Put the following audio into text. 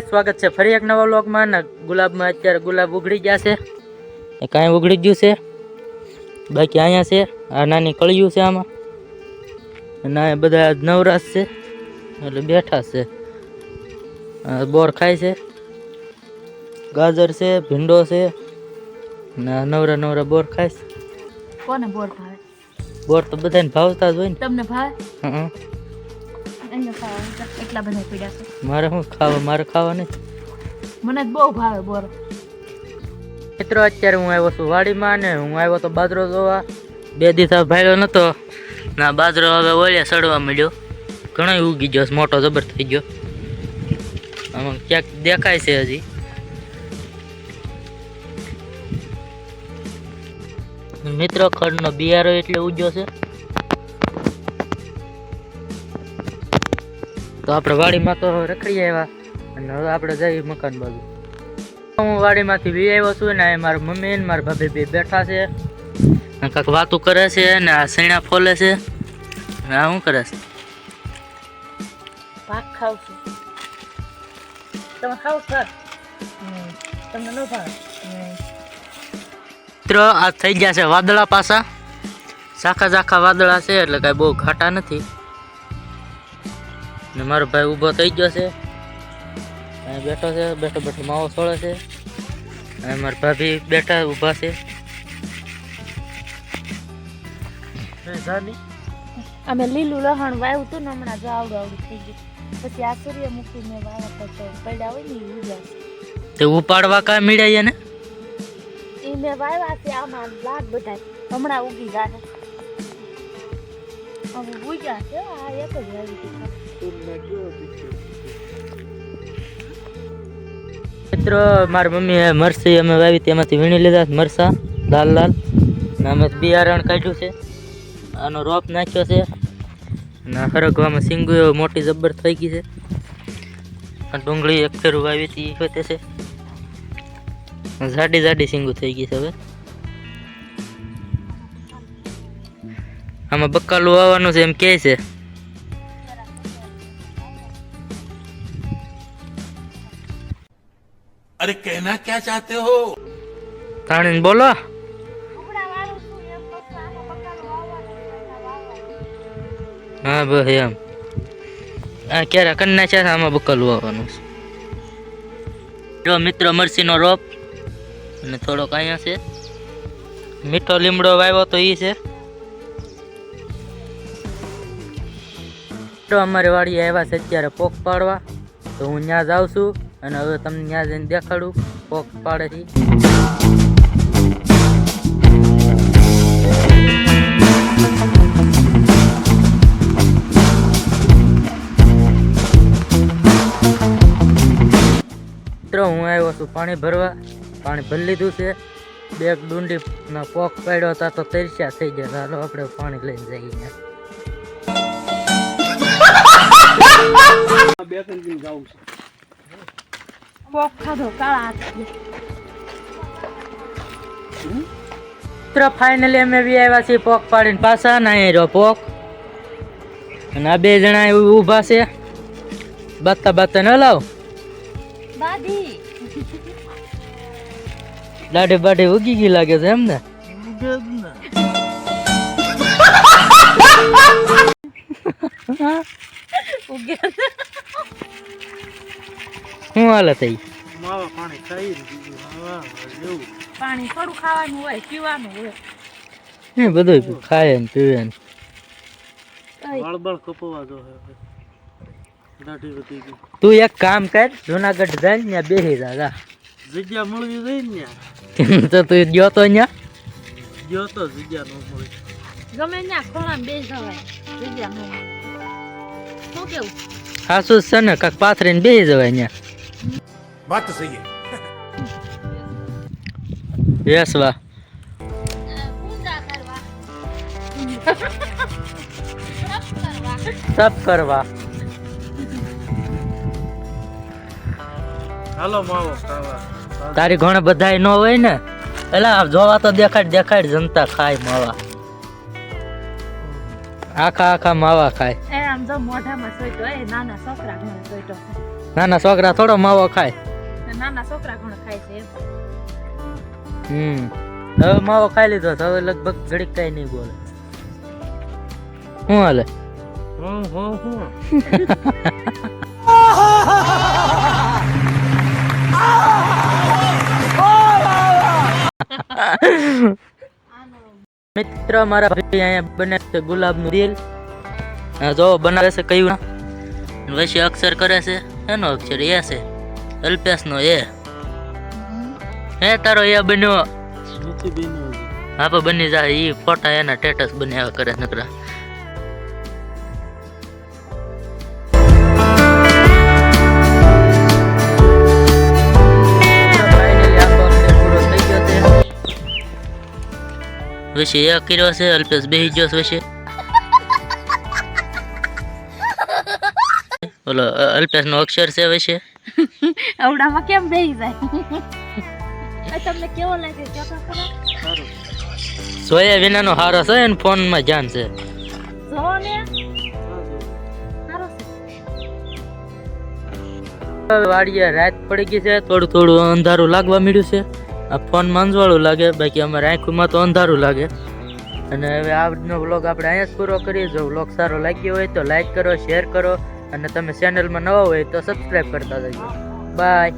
સ્વાગત છે ફરી એક નવા વ્લોગમાં ને ગુલાબમાં અત્યારે ગુલાબ ઉગડી ગયા છે. એ કાંઈ ઉગડી ગયું છે. બાકી અહીંયા છે આ નાની કળિયું છે આમાં. અને આ બધા નવરાશ છે એટલે બેઠા છે. આ બોર ખાય છે ગાજર છે ભીંડો છે ને આ નવરા નવરા બોર ખાય છે. કોને બોર ભાવે? બોર તો બધાને ભાવતા જ હોય ને. તમને ભાવે? હં. એટલા બધા પીડા છે. મારે શું ખાવા? મારે ખાવા નહીં મને બહુ ભાવે બોર. મિત્રો અત્યારે હું આવ્યો છું વાડીમાં ને હું આવ્યો તો બાજરો જોવા. બે દિવસ ભાઈલો નતો. ના બાજરો હવે વળ્યા સડવા મળ્યો. ઘણો ઉગી ગયો મોટો જબર થઈ ગયો. આમાં ક્યાંક દેખાય છે હજી. મિત્રો ખડનો બિયારો એટલે ઉજ્યો છે. તો આપણે વાડીમાં તો રખડી આવ્યા અને હવે આપણે જઈએ મકાન બાજુ. હું વાડીમાંથી બી આવ્યો છું ને મારા મમ્મી ને મારા ભાભી બે બેઠા છે. કાંક વાતું કરે છે ને આ શેણા ફોલે છે. ને આ શું કરે છે? ભાગ ખાવ છું. તમે ખાવ સર તમને ન ભાવે મિત્રો આ થઈ ગયા છે વાદળા પાસા ઝાખા ઝાખા વાદળા છે એટલે કાંઈ બહુ ઘાટા નથી. ને મારો ભાઈ ઊભો થઈ ગયો છે. અહીં બેઠો છે બેઠો બેઠો માવો સોળે છે. અહીં મારા ભાભી બેઠા ઊભા છે. અમે લીલું લહણ વાવ્યું હતું ને હમણાં જો આવડું આવડું થઈ ગયું. પછી આ સૂર્યમુખી મેં વાવ્યા તો પડ્યા હોય ને ઉગ્યા. તે ઉપાડવા કા મળ્યા ને એ મેં વાવ્યા છે આમાં લાગ બધા હમણાં ઉગી ગયા હવે ઉગ્યા છે આ એક જ વાવી મિત્રો, મારી મમ્મીએ મરસી અમે વાવી તેમાંથી વીણી લીધા મરસા, લાલ લાલ. અમે બિયારણ કાઢ્યું છે. આનો રોપ નાખ્યો છે. અને હરગવામાં સિંગુ મોટી જબ્બર થઈ ગઈ છે. ડુંગળી એક ફેરું વાવી હતી હોતે છે. જાડી જાડી સિંગુ થઈ ગઈ છે હવે. આમાં બકાલું વાવવાનું છે એમ કહે છે. अरे कहना क्या चाहते हो તાણીને બોલો હા બસ એમ આ ક્યારે કરી નાખ્યા છે આમાં બકલું આવવાનું છે જો મિત્ર મરસીનો રોપ અને થોડોક અહીંયા છે મીઠો લીમડો વાવ્યો તો એ છે તો અમારી વાડીએ આવ્યા છે અત્યારે પોક પાડવા તો હું ત્યાં જાઉં છું અને હવે તમને ત્યાં જઈને દેખાડું પોક પાડેથી છે. મિત્રો, હું આવ્યો છું પાણી ભરવા. પાણી ભરી લીધું છે. બે ડુંડી ના પોક પાડ્યો હતા તો તરસ્યા થઈ ગયા. ચાલો આપણે પાણી લઈને જઈએ. પોક ખાધો મિત્રો ફાઇનલી અમે બી આવ્યા છીએ પોક પાડીને. પાછા ના રહ્યો પોક. અને આ બે જણા એવું ઊભા છે. બાતા બાતા ન લાવ. દાઢે દાઢી બાઢી ઉગી ગઈ લાગે છે એમ ને? ઉગ્યા શું હાલ થઈ પાણી થોડું ખાવાનું હોય પીવાનું હોય. એ બધું ખાય ને પીવે ને. તું એક કામ કર જુનાગઢ જાય ને ત્યાં બેસી જા જા. જગ્યા મળવી જોઈએ ને તો તું ગયો તો ત્યાં ગયો તો જગ્યા ન મળી. ગમે ત્યાં ખોળામાં બે જવાય જગ્યા ન શું કેવું? સાસુ છે ને કાંક પાથરીને બેસી જવાય ત્યાં बात तो सही है બેસવા પૂજા કરવા સબ કરવા હાલો માવો ખાવા તારી ઘણા બધાય ન હોય ને એલા જોવા તો દેખાડ દેખાડ જનતા ખાય માવા આખા આખા માવા ખાય એ આમ જો મોઢામાં સોઈટો એ નાના છોકરા ઘણા સોઈટો નાના છોકરા થોડો માવો ખાય ને નાના છોકરા ઘણા ખાય છે હમ. હવે માવો ખાઈ લીધો તો હવે લગભગ ઘડીક કઈ નહીં બોલે. શું હાલે? હું હું હું. મિત્ર મારા ભાઈ અહીંયા બને છે ગુલાબનું દિલ જો બનાવે છે કયું વૈશ્ય અક્ષર કરે છે. એનો અક્ષર એ છે. અલ્પેશનો એ. હે તારો એ બન્યો. નથી બેનું આપે બની જાય એ ફોટા એના સ્ટેટસ બન્યા કરે નકરા. વિશે એ કર્યો છે અલ્પેશ બેસી ગયો છે વચ્ચે ઓલો અલ્પેશ અલ્પેશનો અક્ષર છે વચ્ચે અવડામાં કેમ બેહી જાય? તમને કેવો લાગે સોયા વિના નો સોયા વિનાનો હારો છે ને ફોનમાં ધ્યાન છે. જોવો ને સારું સારો છે હવે વાડીએ રાત પડી ગઈ છે થોડું થોડું અંધારું લાગવા મળ્યું છે. આ ફોન માંજવાળું લાગે બાકી અમારે આંખમાં તો અંધારું લાગે. અને હવે આજનો વ્લોગ આપણે અહીંયા જ પૂરો કરીએ. જો વ્લોગ સારો લાગ્યો હોય તો લાઈક કરો શેર કરો. અને તમે ચેનલમાં નવા હોય તો સબસ્ક્રાઈબ કરતા જજો. બાય